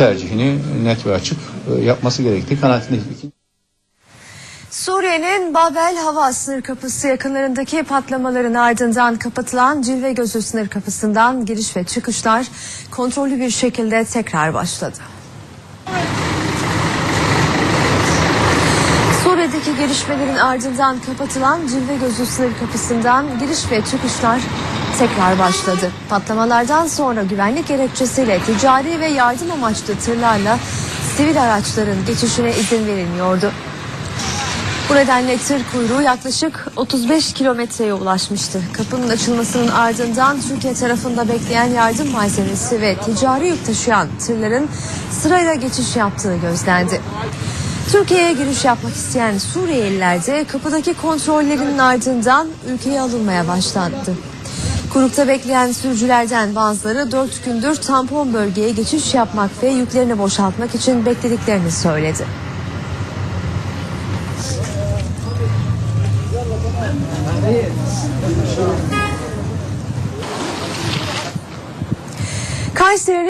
tercihini net ve açık e, yapması gerektiği kanaatindeyim. Suriye'nin Babel hava sınır kapısı yakınlarındaki patlamaların ardından kapatılan Cilve Gözü sınır kapısından giriş ve çıkışlar kontrollü bir şekilde tekrar başladı. Suriye'deki gelişmelerin ardından kapatılan Cilve Gözü sınır kapısından giriş ve çıkışlar tekrar başladı. Patlamalardan sonra güvenlik gerekçesiyle ticari ve yardım amaçlı tırlarla sivil araçların geçişine izin verilmiyordu. Bu nedenle tır kuyruğu yaklaşık 35 kilometreye ulaşmıştı. Kapının açılmasının ardından Türkiye tarafında bekleyen yardım malzemesi ve ticari yük taşıyan tırların sırayla geçiş yaptığı gözlendi. Türkiye'ye giriş yapmak isteyen Suriyeliler de kapıdaki kontrollerinin ardından ülkeye alınmaya başlandı. Kurukta bekleyen sürücülerden bazıları 4 gündür tampon bölgeye geçiş yapmak ve yüklerini boşaltmak için beklediklerini söyledi. Kayseri'nin